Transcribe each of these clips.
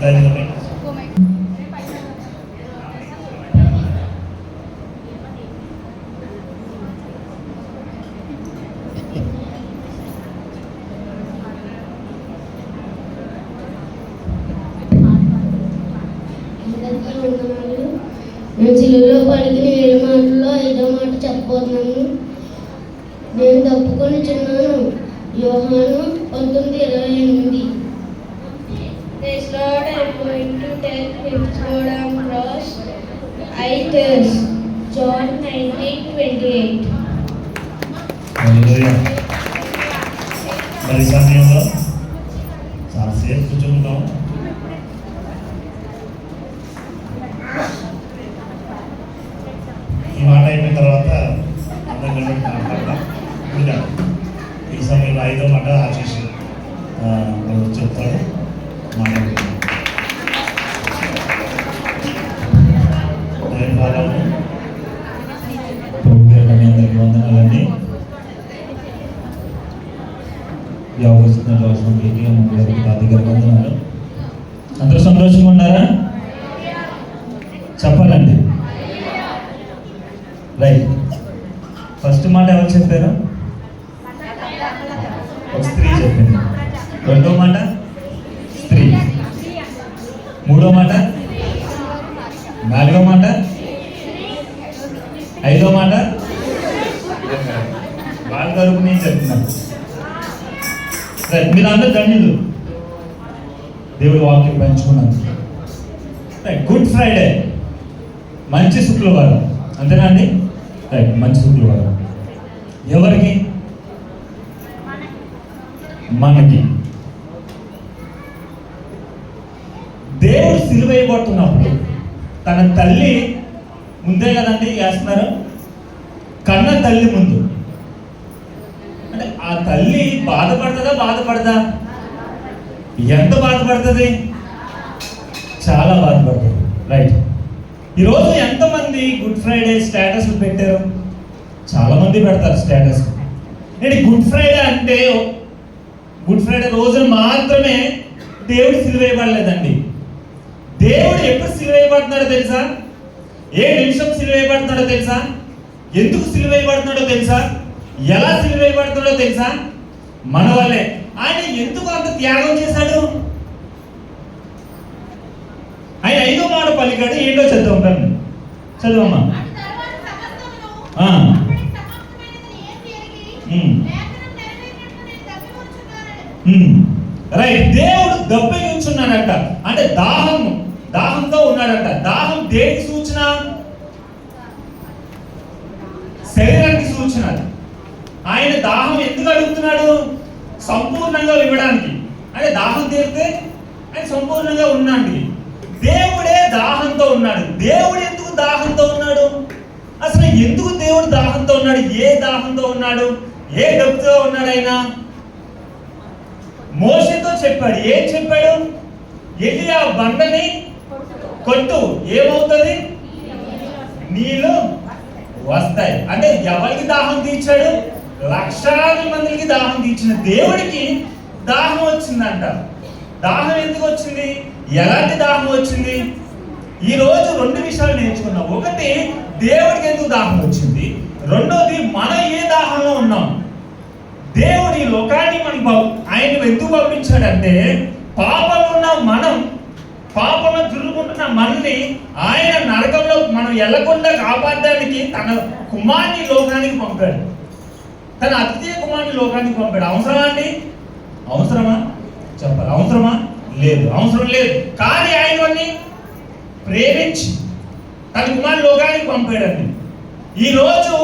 ధైర్యమే 19, 28. హల్లెలూయా. మరి ఈ సమయంలో చాలాసేపు కూర్చుంటాం ఈ చెప్పాలండి. రైట్. ఫస్ట్ మాట ఎవరు చెప్పారు? ఒక స్త్రీ చెప్పింది. రెండో మాట? స్త్రీ. మూడో మాట? నాలుగో మాట? ఐదో మాట? వాళ్ళ తరపు నేను చెప్తున్నాను. సరే మీరు అందరు ధన్యులు. దేవుడు వాక్యం పెంచుకున్నాను గుడ్ ఫ్రైడే. మంచి శుక్రవారం. అంతేనా అండి? రైట్ మంచి శుక్రవారం. ఎవరికి? మనకి. దేవుడు సిలువైపోతున్నప్పుడు తన తల్లి ముందే కదండి వేస్తున్నారు? కన్న తల్లి ముందు. అంటే ఆ తల్లి బాధపడుతుందా బాధపడదా? ఎంత బాధపడుతుంది? చాలా బాధపడుతుంది. రైట్. ఈరోజు ఎంతమంది గుడ్ ఫ్రైడే స్టేటస్ పెట్టారు? చాలా మంది పెడతారు స్టేటస్. ఏంటి గుడ్ ఫ్రైడే అంటే గుడ్ ఫ్రైడే రోజున మాత్రమే దేవుడు సిలువేయబడలేదండి దేవుడు ఎప్పుడు సిలువేయబడుతున్నాడో తెలుసా? ఏ నిమిషం సిలువేయబడుతున్నాడో తెలుసా? ఎందుకు సిలువేయబడుతున్నాడో తెలుసా? ఎలా సిలువేయబడుతున్నాడో తెలుసా? మన వల్లే. ఆయన ఎందుకు అంత త్యాగం చేశాడు ఆయన ఐదో మాట పలికాడు ఏంటో చదువు ఉంటాను చదువమ్మా. రైట్ దేవుడు దప్పిగుంచున్నాడట అంటే దాహం దాహంతో ఉన్నాడట. దాహం దేనికి సూచన? శరీరానికి సూచన. ఆయన దాహం ఎందుకు అడుగుతున్నాడు? సంపూర్ణంగా ఇవ్వడానికి అంటే దాహం తీరితే ఆయన సంపూర్ణంగా ఉన్నాడు దేవుడే దాహంతో ఉన్నాడు. దేవుడు ఎందుకు దాహంతో ఉన్నాడు? అసలు ఎందుకు దేవుడు దాహంతో ఉన్నాడు? ఏ దాహంతో ఉన్నాడు? ఏ డబ్బుతో ఉన్నాడు ఆయన? మోసతో చెప్పాడు. ఏం చెప్పాడు? వెళ్ళి ఆ బండని కొట్టు. ఏమవుతుంది? నీళ్ళు వస్తాయి. అంటే ఎవరికి దాహం తీర్చాడు? లక్షలాది మందికి దాహం తీర్చిన దేవుడికి దాహం వచ్చిందంట. దాహం ఎందుకు వచ్చింది? ఎలాంటి దాహం వచ్చింది? ఈ రోజు రెండు విషయాలు నేర్చుకున్నాం. ఒకటి దేవుడికి ఎందుకు దాహం వచ్చింది? రెండోది మనం ఏ దాహంలో ఉన్నాం? దేవుడు ఈ లోకాన్ని మనకి ఆయన ఎందుకు పంపించాడంటే పాపంలో ఉన్న మనం పాపంలో తిరుగుకుంటున్న మనల్ని ఆయన నరకంలో మనం వెళ్ళకుండా కాపాడడానికి తన కుమార్ని లోకానికి పంపాడు. తన అతిథి కుమార్ని లోకానికి పంపాడు. అవసరమా అండి? అవసరమా? చెప్పాలి? అవసరమా? లేదు అవసరం లేదు. కానీ ఆయనని ప్రేమించి తన కుమారుని లోకానికి పంపాడండి. ఈరోజు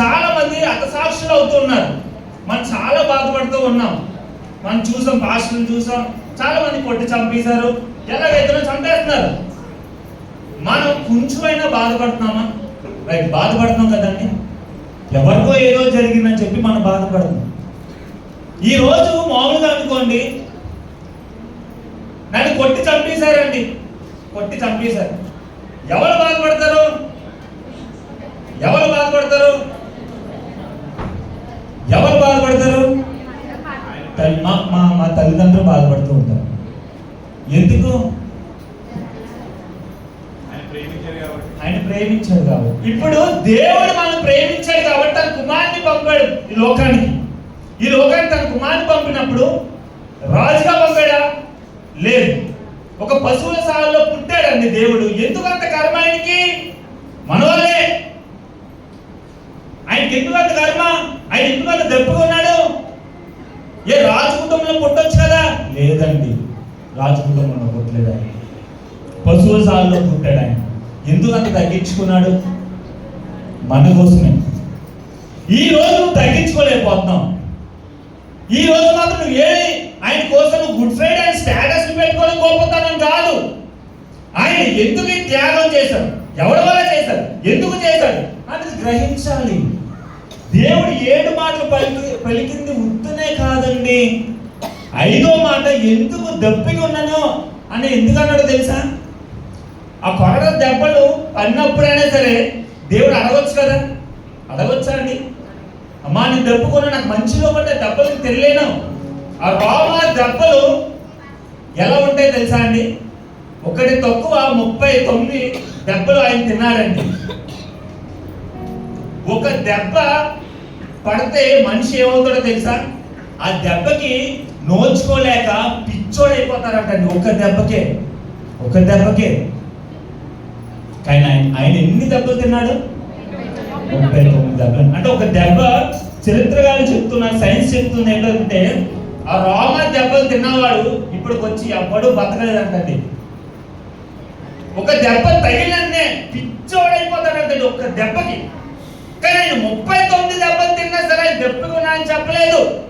చాలా మంది అతసాక్షులు అవుతున్నారు. మనం చాలా బాధపడుతూ ఉన్నాం. మనం చూసాం పాస్టర్లు చూసాం. చాలా మంది కొట్టి చంపేశారు. ఎలాగైతే చంపేస్తున్నారు. మనం కొంచెమైనా బాధపడుతున్నామా? రైట్ బాధపడుతున్నాం కదండి. ఎవరికో ఏదో జరిగిందని చెప్పి మనం బాధపడుతున్నాం. ఈరోజు మామూలుగా అనుకోండి నన్ను కొట్టి చంపేశారండి. కొట్టి చంపేశారు. ఎవరు బాధపడతారు? ఎవరు బాధపడతారు? ఎవరు బాధపడతారు? మా మా మా తల్లిదండ్రులు బాధపడుతూ ఉంటారు. ఎందుకు? ఆయన ఆయన ప్రేమించాడు కాబట్టి. ఇప్పుడు దేవుడు మనం ప్రేమించాడు కాబట్టి తన కుమారుని పంపాడు ఈ లోకానికి. ఈ లోకానికి తన కుమారుని పంపినప్పుడు రాజుగా పంపాడా? లేదు. ఒక పశువుల సాగులో పుట్టాడండి దేవుడు. ఎందుకు అంత కర్మ ఆయనకి? మన ఆయనకి ఎందుకు అంత కర్మ? ఆయన ఎందుకు అంత దెబ్బగా ఏ రాజు కుటుంబంలో పుట్టొచ్చు కదా? లేదండి. రాజకుటుంబంలో పుట్టలేదు ఆయన. పశువుల సాగులో పుట్టాడు ఆయన. ఎందుకు అంత తగ్గించుకున్నాడు? మన కోసమే. ఈ రోజు నువ్వు తగ్గించుకోలేకపోతున్నావు. ఈ రోజు మాత్రం నువ్వు ఏ ఆయన కోసం గుడ్ ఫ్రైడే ఆయన స్టేటస్ పెట్టుకోవడం గొప్పతనం కాదు. ఆయన ఎందుకు త్యాగం చేశాడు? ఎవరి వల్ల చేశాడు? ఎందుకు చేశాడు? అనేది గ్రహించాలి. దేవుడు ఏడు మాటలు పలికి పలికింది ఉత్తనే కాదండి. ఐదో మాట ఎందుకు దప్పిగా ఉన్నానో అని ఎందుకు అన్నాడు తెలుసా? ఆ కొరడ దెబ్బలు అన్నప్పుడైనా సరే దేవుడు అడగొచ్చు కదా? అడగొచ్చా అండి? అమ్మా నేను దెబ్బకున్నా నాకు మంచిలో పడ్డ దెబ్బలు తెలియలేను ఆ రోమా దెబ్బలు ఎలా ఉంటాయి తెలుసా అండి? ఒకటి తక్కువ ముప్పై తొమ్మిది దెబ్బలు ఆయన తిన్నాడండి. ఒక దెబ్బ పడితే మనిషి ఏమవుతాడో తెలుసా? ఆ దెబ్బకి నోచుకోలేక పిచ్చోడైపోతారంటండి ఒక దెబ్బకే. ఒక దెబ్బకే. కానీ ఆయన ఆయన ఎన్ని దెబ్బలు తిన్నాడు? ముప్పై తొమ్మిది దెబ్బలు. అంటే ఒక దెబ్బ చరిత్రగాలు చెప్తున్నారు సైన్స్ చెప్తుంది ఏంటంటే ఆ రోమ దెబ్బలు తిన్నవాడు ఇప్పటికి వచ్చి ఎవ్వడు బతకలేదంటండి. ఒక దెబ్బ తగిలినే పిచ్చోడైపోతాడంటండి ఒక్క దెబ్బకి. కానీ ఆయన ముప్పై తొమ్మిది దెబ్బలు తిన్నా సరే ఆయన దెబ్బకున్నా అని చెప్పలేదు.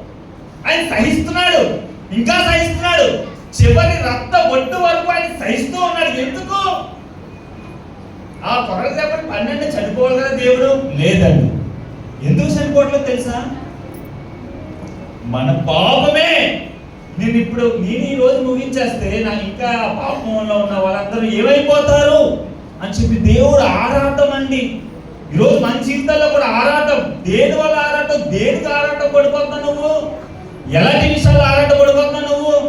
ఆయన సహిస్తున్నాడు. ఇంకా సహిస్తున్నాడు. చివరి రక్త ఒట్టు వరకు ఆయన సహిస్తూ ఉన్నాడు. ఎందుకు? ఆ కొరల దెబ్బలు పన్నెండు చనిపోవాలి కదా దేవుడు? లేదండి. ఎందుకు చనిపోవట్లేదు తెలుసా? మన పాపమే. నేను ఇప్పుడు నేను ఈ రోజు ముగించేస్తే నా ఇంకా పాపంలో ఉన్న వాళ్ళందరూ ఏమైపోతారు? అని చెప్పి దేవుడు ఆరాటం అండి. ఈరోజు మన జీవితాల్లో కూడా ఆరాటం. దేని వల్ల ఆరాటం? దేనికి ఆరాటం పడిపోతున్నా నువ్వు? ఎలాంటి విషయాలు ఆరాట పడిపోతున్నావు నువ్వు?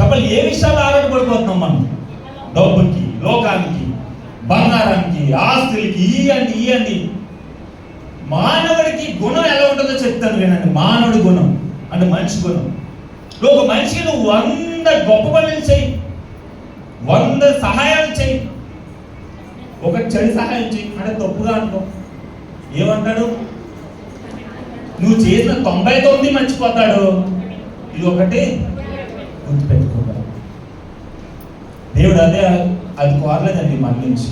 చెప్పాలి ఏ విషయాలు ఆరాట పడిపోతున్నాం మనం? డబ్బుకి లోకానికి బంగారానికి ఆస్తులకి ఇయ్యండి ఇయ్యండి మానవుడికి గుణం ఎలా ఉంటుందో చెప్తాను వినండి. మానవుడి గుణం అంటే మనిషి గుణం. ఒక మనిషికి నువ్వు వంద గొప్ప పనులు చేయి వంద సహాయాలు చేయి ఒక చెడు సహాయం చేయి అంటే తప్పుగా అనుకో. ఏమంటాడు? నువ్వు చేసిన తొంభై తొమ్మిది మర్చిపోతాడు. ఇది ఒకటి గుర్తుపెట్టుకోవాలి దేవుడు అదే అది కోరలేదండి మన నుంచి.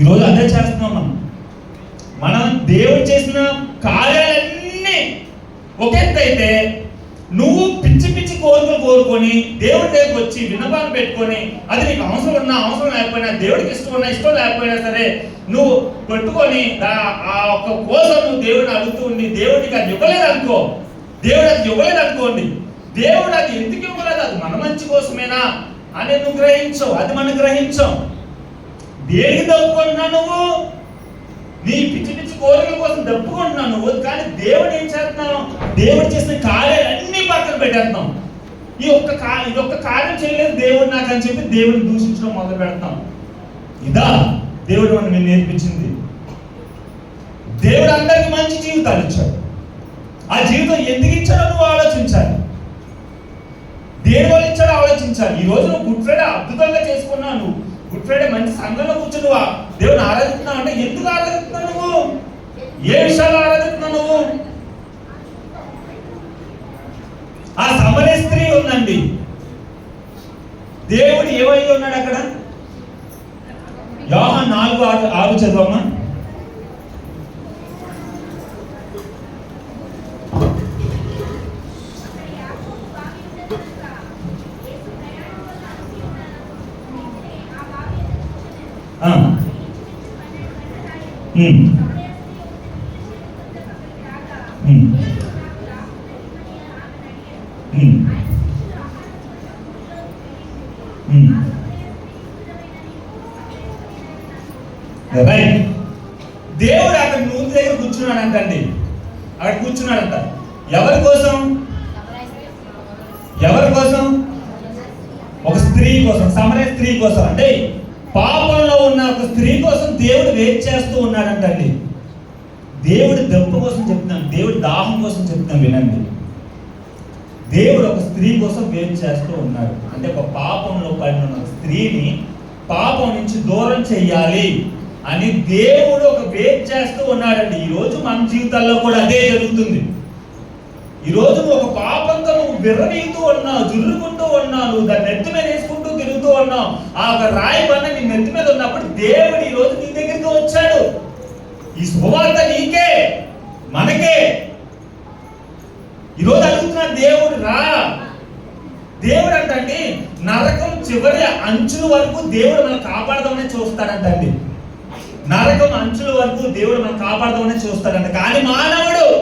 ఈరోజు అదే చేస్తున్నాం మనం. మనం దేవుడు చేసిన కార్యాలన్నీ ఒక ఎత్తు అయితే నువ్వు పిచ్చి పిచ్చి కోరికలు కోరుకొని దేవుడి దగ్గరికి వచ్చి విన్నపాన్ని పెట్టుకొని అది నీకు అవసరం ఉన్నా అవసరం లేకపోయినా దేవుడికి ఇష్టం ఉన్నా ఇష్టం లేకపోయినా సరే నువ్వు పెట్టుకొని ఆ ఒక్క కోసం నువ్వు దేవుడిని అడుగుతూ ఉండి దేవుడికి అది ఇవ్వలేదు అనుకో దేవుడు అది ఇవ్వలేదు అనుకోండి దేవుడు అది ఎందుకు ఇవ్వలేదు? అది మన మంచి కోసమేనా అని నువ్వు గ్రహించవు అది మనం గ్రహించం. దేనికి దప్పుకుంటున్నావు నువ్వు? నీ పిచ్చి పిచ్చి కోరికల కోసం దప్పుకుంటున్నావు నువ్వు. కానీ దేవుడు ఏం చేస్తున్నావు దేవుడు చేసిన కార్యాలన్నీ పక్కన పెట్టేస్తున్నాం ఈ ఒక్క కా ఇది ఒక్క కార్యం చేయలేదు దేవుడు నాకు అని చెప్పి దేవుడిని దూషించడం మొదలు పెడతాం. ఇదా దేవుడు మనం నేర్పించింది. దేవుడు అందరికి మంచి జీవితాలు ఇచ్చాడు. ఆ జీవితం ఎందుకు ఇచ్చాడో నువ్వు ఆలోచించాలి. దేని వల్ల ఇచ్చాడో ఆలోచించాలి. ఈ రోజు నువ్వు గుడ్ ఫ్రైడే అద్భుతంగా చేసుకున్నావు నువ్వు. గుడ్ ఫ్రైడే మంచి సంఘంలో కూర్చొని దేవుని ఆరాధిస్తున్నావు అంటే ఎందుకు ఆరాధిస్తున్నావు? ఏ విషయాలు ఆరాధిస్తున్నావు నువ్వు. ఆ సమర స్త్రీ ఉందండి. దేవుడు ఏమై ఉన్నాడు అక్కడ? యోహ నాలుగు ఆరు ఆరు చదవమ్మా. ఆ. Hmm. స్త్రీ కోసం వెయిట్ చేస్తూ ఉన్నాడు అంటే ఒక పాపంలో పడిన స్త్రీని పాపం నుంచి దూరం చెయ్యాలి అని దేవుడు ఒక వెయిట్ చేస్తూ ఉన్నాడండి. ఈ రోజు మన జీవితాల్లో కూడా అదే జరుగుతుంది. ఈ రోజు నువ్వు ఒక పాపంతో నువ్వు విర్రవీగుతూ ఉన్నావు జుర్రుకుంటూ ఉన్నావు నువ్వు దాన్ని నెత్తి మీద వేసుకుంటూ తిరుగుతూ ఉన్నావు. ఆ ఒక రాయి బండ నీ నెత్తి మీద ఉన్నప్పుడు దేవుడు ఈ రోజు నీ దగ్గరికి వచ్చాడు. ఈ శుభవార్త నీకే మనకే. ఈరోజు అడుగుతున్న దేవుడు రా. దేవుడు అంటండి నరకం చివరి అంచుల వరకు దేవుడు మనం కాపాడదామని చూస్తాడంటండి. నరకం అంచుల వరకు దేవుడు మనం కాపాడదామని చూస్తాడంట. కానీ మానవుడు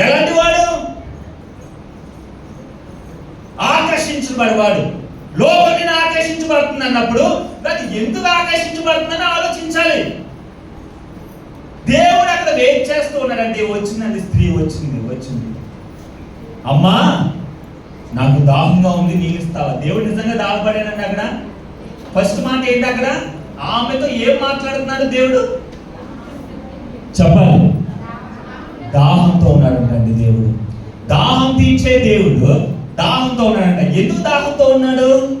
ఎలాంటి వాడు? ఆకర్షించబడేవాడు. లోపలిని ఆకర్షించబడుతుంది అన్నప్పుడు దాన్ని ఎందుకు ఆకర్షించబడుతుందని ఆలోచించాలి. దేవుడు అక్కడ వెయిట్ చేస్తూ ఉన్నాడంటే వచ్చిందండి స్త్రీ వచ్చింది వచ్చింది. అమ్మా నాకు దాహంగా ఉంది నీళ్ళు ఇస్తావా? దేవుడు నిజంగా దాహపడానండి అక్కడ? ఫస్ట్ మాట ఏంటి అక్కడ? ఆమెతో ఏం మాట్లాడుతున్నాడు దేవుడు? చెప్పాలి. దాహంతో ఉన్నాడంటండి దేవుడు. దాహం తీర్చే దేవుడు దాహంతో ఉన్నాడంట. ఎందుకు దాహంతో ఉన్నాడు?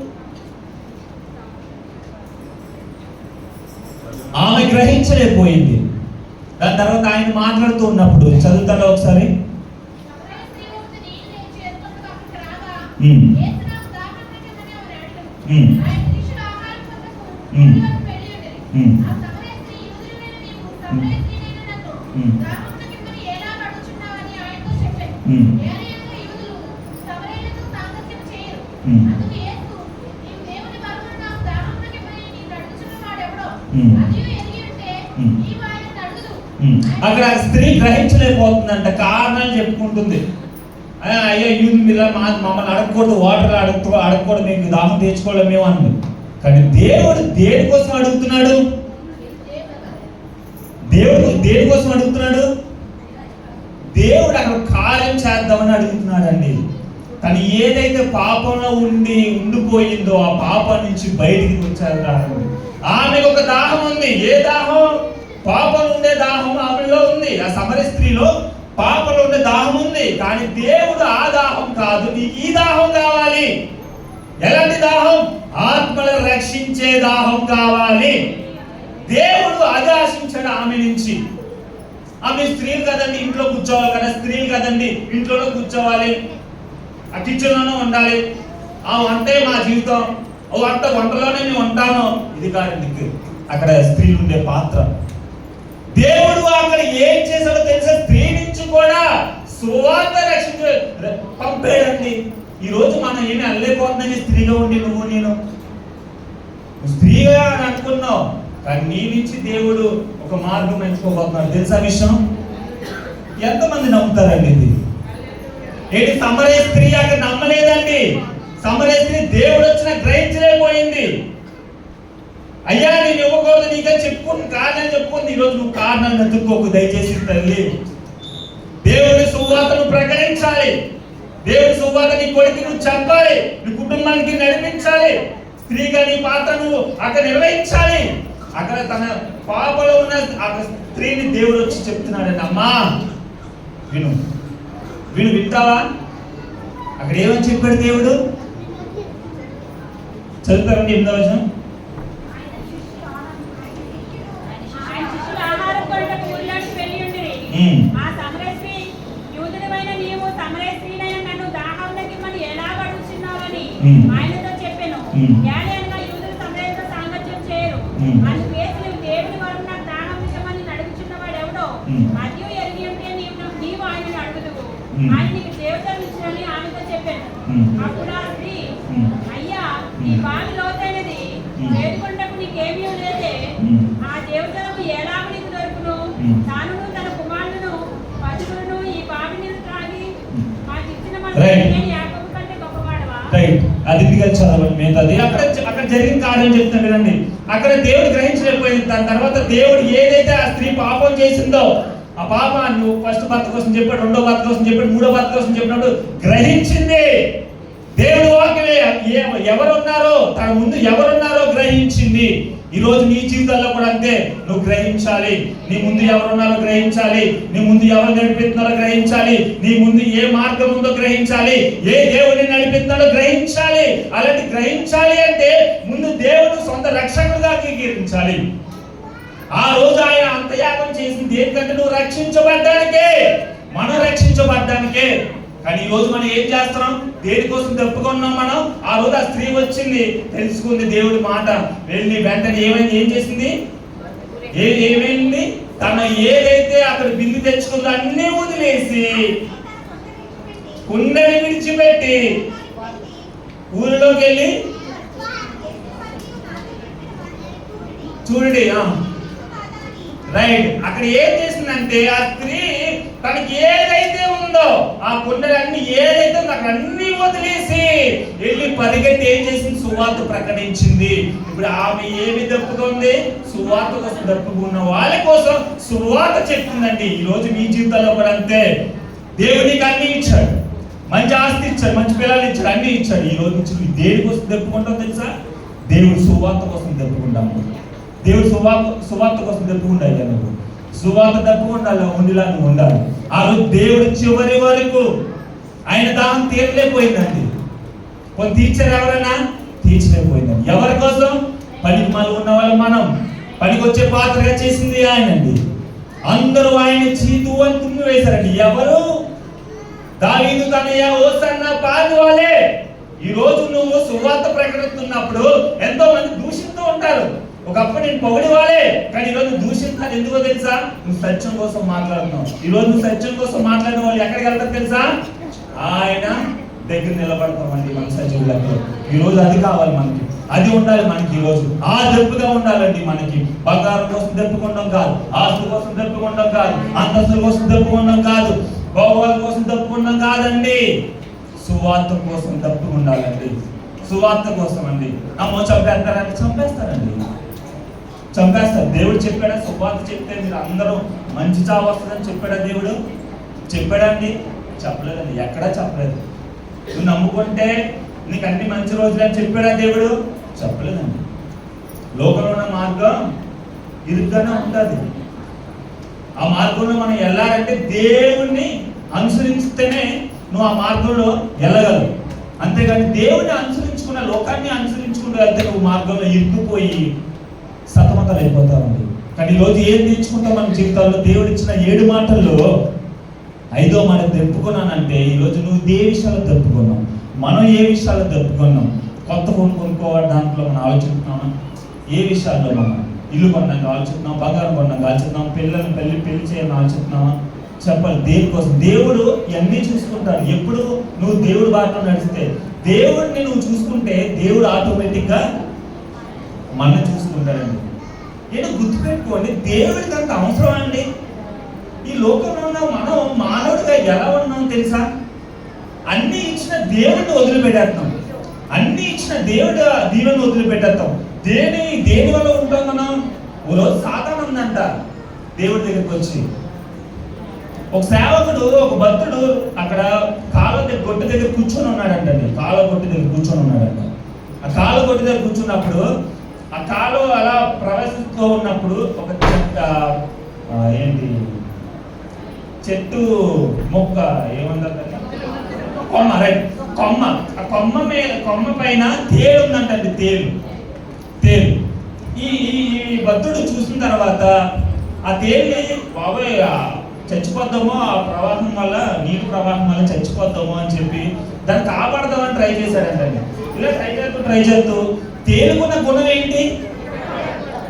ఆమె గ్రహించలేకపోయింది. దాని తర్వాత ఆయన మాట్లాడుతూ ఉన్నప్పుడు చదువుతారా అక్కడ స్త్రీ గ్రహించలేకపోతుందంట కారణాలు చెప్పుకుంటుంది అయ్యా యూజ్ మీద మా మమ్మల్ని అడగకూడదు వాటర్ అడగ అడగకూడదు మీకు దాహం తీర్చుకోవడం మేము కానీ దేవుడు దేనికోసం అడుగుతున్నాడు? దేవుడు దేనికోసం అడుగుతున్నాడు? దేవుడు అక్కడ కార్యం చేద్దామని అడుగుతున్నాడండి. తను ఏదైతే పాపంలో ఉండి ఉండిపోయిందో ఆ పాపం నుంచి బయటికి వచ్చారు దాహం. ఆమెకు ఒక దాహం ఉంది. ఏ దాహం? పాపం ఉండే దాహం ఆమెలో ఉంది. ఆ సమర స్త్రీలో పాపలో ఉండే దాహం ఉంది కానీ దేవుడు ఆ దాహం కాదు. నీకు ఈ దాహం కావాలి. ఎలాంటి దాహం? ఆత్మలను రక్షించే దాహం కావాలి. దేవుడు అది ఆశించాడు ఆమె నుంచి. ఆమె స్త్రీలు కదండి ఇంట్లో కూర్చోవాలి కదా. స్త్రీలు కదండి ఇంట్లోనే కూర్చోవాలి. ఆ కిచెన్లోనే ఉండాలి. ఆ వంటే మా జీవితం? ఓ వంట వంటలోనే మేము ఉంటాను ఇది కాదండి అక్కడ స్త్రీలు ఉండే పాత్ర. దేవుడు అక్కడ ఏం చేశాడో తెలుసా? స్త్రీని నుంచి కూడా సువార్త రక్షించ పంపేయండి. ఈ రోజు మనం ఏమి అల్లైపోతుందని స్త్రీలో ఉండి నువ్వు నేను? స్త్రీగా అని అనుకున్నావు కానీ నీ నుంచి దేవుడు ఒక మార్గం ఎంచుకోబోతున్నాడు తెలుసా విషయం? ఎంతమంది నమ్ముతారండి ఇది? ఏంటి సమరే స్త్రీ అక్కడ నమ్మలేదండి. సమరే స్త్రీ దేవుడు వచ్చిన గ్రహించలేకపోయింది. అయ్యా నేను ఇవ్వకూడదు నీకే చెప్పుకుని కాదని చెప్పుకుంది. ఈరోజు నువ్వు కారణాన్ని వెతుక్కోకు దయచేసి తల్లి. దేవుడి సువార్తను ప్రకటించాలి. దేవుడి సువార్త నీ కొడుకు నువ్వు చెప్పాలి నీ కుటుంబానికి నడిపించాలి. స్త్రీగా నీ పాత్ర నువ్వు అక్కడ నిర్వహించాలి. అక్కడ తన పాపలో ఉన్న ఆ స్త్రీని దేవుడు వచ్చి చెప్తున్నాడండి అమ్మా విను. విను వింటావా? అక్కడ ఏమని చెప్పాడు దేవుడు? చదువుతారండి ఎనిమిదో వచనం. ఆయన ఆయనతో చెప్పెను. అనగా యూదులు సమరయులతో సాంగత్యం చేయరు. అందుకేసి నీవు దేవుని వలన నాకు దాహం ఇష్టమని నడుగుచున్నవాడెవడో, ఉమ్. మద్యం ఎరిగి ఉంటే నీవు- నీవు ఆయనను అడుగుదువు. ఆయన నీకు దేవతలు ఇచ్చినని ఆమెతో చెప్పాను. అప్పుడు ఆ స్త్రీ ఉమ్. అయ్యా ఉమ్. బావి లోతైనది. వేడుకొండకు నీకేమీ లేదే. ఆ దేవతలకు ఎలాగ నీకు దొరుకును. తానును తన కుమారులను పశువులను ఈ బావి నీరు త్రాగి. మాకు ఇచ్చిన Right. మన యాకోబు కంటే గొప్పవాడవా అతిథిగా అది ఇంటికి చదవండి మిగతాది అక్కడ అక్కడ జరిగిన కార్యం చెప్తాను వినండి. అక్కడ దేవుడు గ్రహించలేకపోయింది. దాని తర్వాత దేవుడు ఏదైతే ఆ స్త్రీ పాపం చేసిందో ఆ పాప నువ్వు ఫస్ట్ భర్త కోసం చెప్పాడు రెండో భర్త కోసం చెప్పాడు మూడో భర్త కోసం చెప్పినప్పుడు గ్రహించింది. దేవుడు వాక్యమే. ఎవరున్నారో తన ముందు ఎవరున్నారో గ్రహించింది. ఈ రోజు నీ జీవితాల్లో కూడా అంతే. నువ్వు గ్రహించాలి. నీ ముందు ఎవరున్నారో గ్రహించాలి. నీ ముందు ఎవరు నడిపిస్తున్నారో గ్రహించాలి. నీ ముందు ఏ మార్గం ఉందో గ్రహించాలి. ఏ దేవుని నడిపిస్తున్నాడో గ్రహించాలి. అలాంటి గ్రహించాలి అంటే ముందు దేవుడు సొంత రక్షకుడుగా అంగీకరించాలి. ఆ రోజు ఆయన అంతయాగం చేసింది దేనికంటే నువ్వు రక్షించబడ్డానికే. మనం రక్షించబడ్డానికే. కానీ ఈ రోజు మనం ఏం చేస్తున్నాం? దేనికోసం తప్పుకున్నాం మనం? ఆ రోజు ఆ స్త్రీ వచ్చింది తెలుసుకుంది దేవుడి మాట. వెళ్ళి వెంటనే ఏమైంది? ఏం చేసింది? ఏ ఏమైంది? తన ఏదైతే అక్కడ బిందు తెచ్చుకుందో అన్ని వదిలేసి కుండని విడిచిపెట్టి ఊరిలోకి వెళ్ళి చూడండి రైట్. అక్కడ ఏం చేసిందంటే ఆ స్త్రీ తనకి ఏదైతే ఉందో ఆ కుండలన్నీ ఏదైతే ఉందో అక్కడ అన్ని వదిలేసి వెళ్ళి పరిగెత్తి ఏం చేసింది? సువార్త ప్రకటించింది. ఇప్పుడు ఆమె ఏమి దప్పుకుంది సువార్త కోసం దప్పుకున్న వాళ్ళ కోసం సువార్త చెప్తుందండి. ఈ రోజు మీ జీవితంలో కూడా అంతే. దేవునికి అన్ని ఇచ్చాడు. మంచి ఆస్తి ఇచ్చాడు మంచి పిల్లలు ఇచ్చాడు అన్ని ఇచ్చాడు. ఈ రోజు నుంచి నువ్వు దేనికోసం దప్పుకుంటాం తెలుసా? దేవుడు సువార్త కోసం దప్పుకుంటాము దేవుడు సువార్త సువార్త కోసం దప్పుకుంటాయి నువ్వు సువార్త దప్పుకుండాలి ఉండిలా నువ్వు ఉండాలి. ఆ రోజు దేవుడు చివరి వరకు ఆయన దాహం తీరలేకపోయిందండి కొన్ని తీర్చారు ఎవరైనా? తీర్చలేకపోయిందండి. ఎవరి కోసం? పనికి మళ్ళీ ఉన్న వాళ్ళు మనం. పనికి వచ్చే పాత్రగా చేసింది ఆయనండి. అందరూ ఆయన చీతు అని తుమ్మి వేశారండి. ఎవరు? దావీదు తనయ్య ఓసన్న పాదు వాళ్ళే. ఈ రోజు నువ్వు సువార్త ప్రకటిస్తున్నప్పుడు ఎంతో మంది దూషిస్తూ ఉంటారు. ఒకప్పుడు నేను పొగిడి వాళ్ళే కానీ ఈ రోజు దూషిస్తాను ఎందుకో తెలుసా? నువ్వు సత్యం కోసం మాట్లాడుతున్నావు. ఈ రోజు నువ్వు సత్యం కోసం మాట్లాడిన వాళ్ళు ఎక్కడికి వెళ్తారు తెలుసా? ఆయన దగ్గర నిలబడతామండి మన సజీవులకు ఈరోజు అది కావాలి మనకి. అది ఉండాలి మనకి ఈ రోజు ఆ దెబ్బగా ఉండాలండి మనకి. బంగారం కోసం దెప్పుకోవడం కాదు. ఆస్తుల కోసం దెప్పుకోవడం కాదు. అంతస్తుల కోసం దెప్పుకోవడం కాదు. భోగాల కోసం దప్పుకోవడం కాదండి. సువార్త కోసం దప్పు ఉండాలండి సువార్త కోసం అండి అమ్మో చంపేస్తారంటే చంపేస్తారండి. చంపేస్తారు. దేవుడు చెప్పాడా? శుభార్త చెప్తే మీరు అందరూ మంచి చావు వస్తుందని చెప్పాడా దేవుడు? చెప్పాడండి. చెప్పలేదండి. ఎక్కడా చెప్పలేదు. నువ్వు నమ్ముకుంటే నీకు అన్ని మంచి రోజులు అని చెప్పాడా దేవుడు? చెప్పలేదండి. లోకంలో ఉన్న మార్గం ఇరుగ్గానే ఉంటుంది ఆ మార్గంలో మనం వెళ్ళాలంటే దేవుణ్ణి అనుసరిస్తేనే నువ్వు ఆ మార్గంలో వెళ్ళగలవు. అంతేగాని దేవుణ్ణి అనుసరించుకున్న లోకాన్ని అనుసరించుకుంటూ వెళ్తే నువ్వు మార్గంలో ఇరుక్కుపోయి సతమతలు అయిపోతామండి కానీ ఈరోజు ఏం నేర్చుకుంటాం మన జీవితాల్లో? దేవుడు ఇచ్చిన ఏడు మాటల్లో ఐదో మాట తెప్పుకున్నానంటే ఈరోజు నువ్వు ఏ విషయాలు దెప్పుకున్నావు మనం ఏ విషయాలు దెప్పుకున్నాం కొత్త ఫోన్ కొనుక్కోవాలి దాంట్లో మనం ఆలోచిస్తున్నామా? ఏ విషయాల్లో మనం? ఇల్లు కొన్నాక ఆలోచిస్తున్నాం బంగారం కొన్నాక ఆలోచిస్తున్నాం పిల్లల్ని పెళ్ళి పెళ్ళి చేయాలని ఆలోచిస్తున్నామా? చెప్పాలి దేనికోసం? దేవుడు ఇవన్నీ చూసుకుంటాడు. ఎప్పుడు నువ్వు దేవుడు బాటలో నడిస్తే దేవుడిని నువ్వు చూసుకుంటే దేవుడు ఆటోమేటిక్గా మన చూసుకుంటాడండి నేను గుర్తుపెట్టుకోండి దేవుడికి అంత అవసరం అండి ఈ లోకంలో ఉన్న మనం మానవుడిగా ఎలా ఉన్నాం తెలుసా? అన్ని ఇచ్చిన దేవుడిని వదిలిపెట్టేస్తాం. అన్ని ఇచ్చిన దేవుడు దీవెని వదిలిపెట్టేస్తాం. దేని దేని వల్ల ఉంటాం మనం? ఓ రోజు సాతాను ఉందంట దేవుడి దగ్గరికి వచ్చి. ఒక సేవకుడు ఒక భక్తుడు అక్కడ కాళ్ళ దగ్గర గొట్టు దగ్గర కూర్చొని ఉన్నాడంటండి కాళ్ళ గొట్టు దగ్గర కూర్చొని ఉన్నాడంట. ఆ కాలువ గొట్టు దగ్గర కూర్చున్నప్పుడు ఆ కాలువ అలా ప్రవేశిస్తూ ఉన్నప్పుడు ఒక చెట్ట ఏంటి? చెట్టు మొక్క ఏమంటారు కొమ్మ రైట్. కొమ్మ. ఆ కొమ్మ మీద కొమ్మ పైన తేలు ఉందంటండి తేలు. తేలు. ఈ ఈ భక్తుడు చూసిన తర్వాత ఆ తేలిని బాబాయ్ చచ్చిపోద్దామో? ఆ ప్రవాహం వల్ల నీటి ప్రవాహం వల్ల చచ్చిపోద్దామో అని చెప్పి దాన్ని కాపాడదామని ట్రై చేశాడంటండి ఇలా ట్రై చేస్తూ ట్రై చేస్తూ తేలుకున్న గుణం ఏంటి?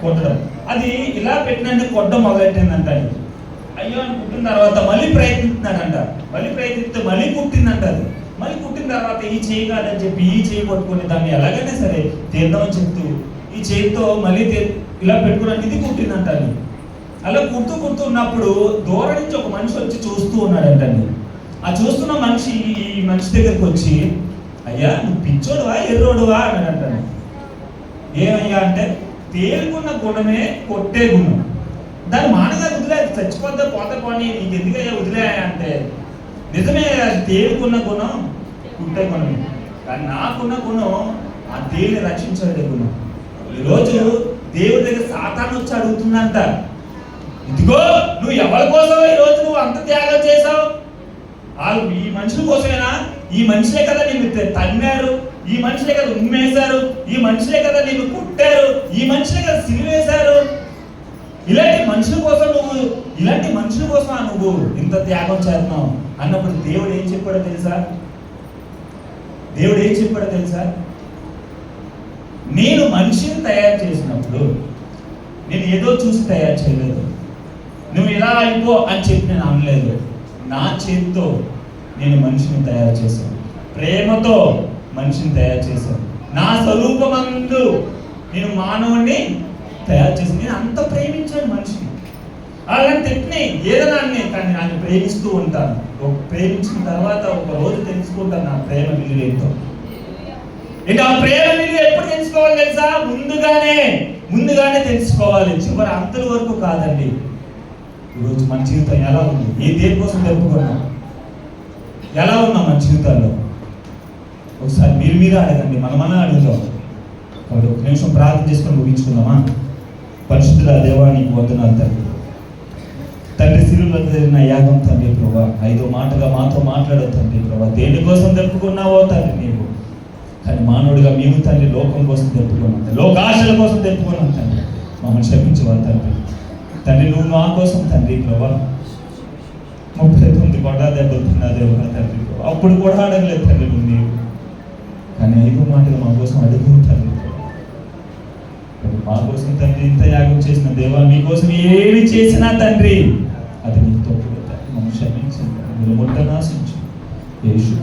కొట్టడం. అది ఇలా పెట్టినందుకు కొట్టడం మొదలెట్టిందంటండి అయ్యో అని కుట్టిన తర్వాత మళ్ళీ ప్రయత్నిస్తున్నాడంట. మళ్ళీ ప్రయత్నిస్తే మళ్ళీ కుట్టిందంట అది. మళ్ళీ కుట్టిన తర్వాత ఈ చేయి కాదని చెప్పి ఈ చేయి పట్టుకొని దాన్ని ఎలాగైనా సరే తీద్దామని చెప్తూ ఈ చేయితో మళ్ళీ ఇలా పెట్టుకున్నాను ఇది కుట్టిందంట అది. అలా కుడుతూ కుడుతూ ఉన్నప్పుడు దూరం నుంచి ఒక మనిషి వచ్చి చూస్తూ ఉన్నాడంటండి. ఆ చూస్తున్న మనిషి ఈ మనిషి దగ్గరికి వచ్చి అయ్యా నువ్వు పిచ్చోడువా ఎర్రోడువా? అని అంటాను ఏమయ్యా అంటే తేలుకున్న గుణమే కొట్టే గుణం. దాన్ని మానగా వదిలే చచ్చిపోతే పోతా పోనీ నీకు ఎందుకయ్యా వదిలే అంటే నిజమే అది తేలుకున్న గుణం కుట్టే గుణమే. కానీ నాకున్న గుణం ఆ దేవుని రక్షించే గుణం. ఈరోజు దేవుడి దగ్గర సాతాను వచ్చి అడుగుతుందంట ఇదిగో నువ్వు ఎవరి కోసం ఈ రోజు నువ్వు అంత త్యాగం చేసావు వాళ్ళు ఈ మనుషుల కోసమేనా? ఈ మనిషిలే కదా నిన్ను తన్నారు ఈ మనుషులే కదా ఉమ్మేశారు. ఈ మనుషులే కదా నిన్ను కుట్టారు. ఈ మనుషులే కదా సిలివేశారు ఇలాంటి మనుషుల కోసం నువ్వు ఇలాంటి మనుషుల కోసం నువ్వు ఇంత త్యాగం చేస్తున్నావు? అన్నప్పుడు దేవుడు ఏం చెప్పాడో తెలుసా? దేవుడు ఏం చెప్పాడో తెలుసా? నేను మనిషిని తయారు చేసినప్పుడు నేను ఏదో చూసి తయారు చేయలేదు. నువ్వు ఇలా అయిపో అని చెప్పి నేను అనలేదు. నా చేతితో నేను మనిషిని తయారు చేశాను. ప్రేమతో మనిషిని తయారు చేశాను. నా స్వరూపమందు నేను మానవుణ్ణి తయారు చేసింది నేను అంత ప్రేమించాను మనిషిని. అలాంటి తిట్టిని ఏదైనా అన్నీ కానీ నన్ను ప్రేమిస్తూ ఉంటాను. ఒక ప్రేమించిన తర్వాత ఒక రోజు తెలుసుకుంటాను నా ప్రేమ విలువ ఇంకా ఆ ప్రేమ విలువ ఎప్పుడు తెలుసుకోవాలి తెలుసా? ముందుగానే ముందుగానే తెలుసుకోవాలి. చివరి అంతల వరకు కాదండి. ఈరోజు మన జీవితం ఎలా ఉంది? ఏ దేనికోసం జరుపుకున్నాం ఎలా ఉన్నాం మన జీవితాల్లో? ఒకసారి మీరు మీద అడగండి మన అడుగుతాం కాబట్టి ఒక నిమిషం ప్రార్థన చేసుకొని ముగించుకుందామా? పరిశుద్ధుల దేవానికి వందనాలు తండ్రి. తండ్రి సిలువలో జరిగిన యాగం తండ్రి ప్రభా ఐదో మాటగా మాతో మాట్లాడే తండ్రి ప్రభా. దేనికోసం జరుపుకున్నావో తండ్రి నీవు? కానీ మానవుడిగా మేము తండ్రి లోకం కోసం తెప్పుకున్నాం లోకాశల కోసం తెప్పుకున్నాం తండ్రి. మమ్మల్ని క్షమించవాలి తండ్రి. తండ్రి నువ్వు మా కోసం తండ్రి ప్రభా. ముప్పై తొమ్మిది కొడా దెబ్బతున్నా తిన్నా తండ్రి అప్పుడు కూడా అడగలేదు తండ్రి నువ్వు నీవు. కానీ ఐదు మాటలు మా కోసం అడుగు తండ్రి మా కోసం తండ్రి ఇంత యాగం చేసిన దేవా మీకోసం ఏమి చేసినా తండ్రి అది నీకు తప్పు మమ్మల్ని క్షమించండి మీరు ముట్టనాశించు ఏ శుభ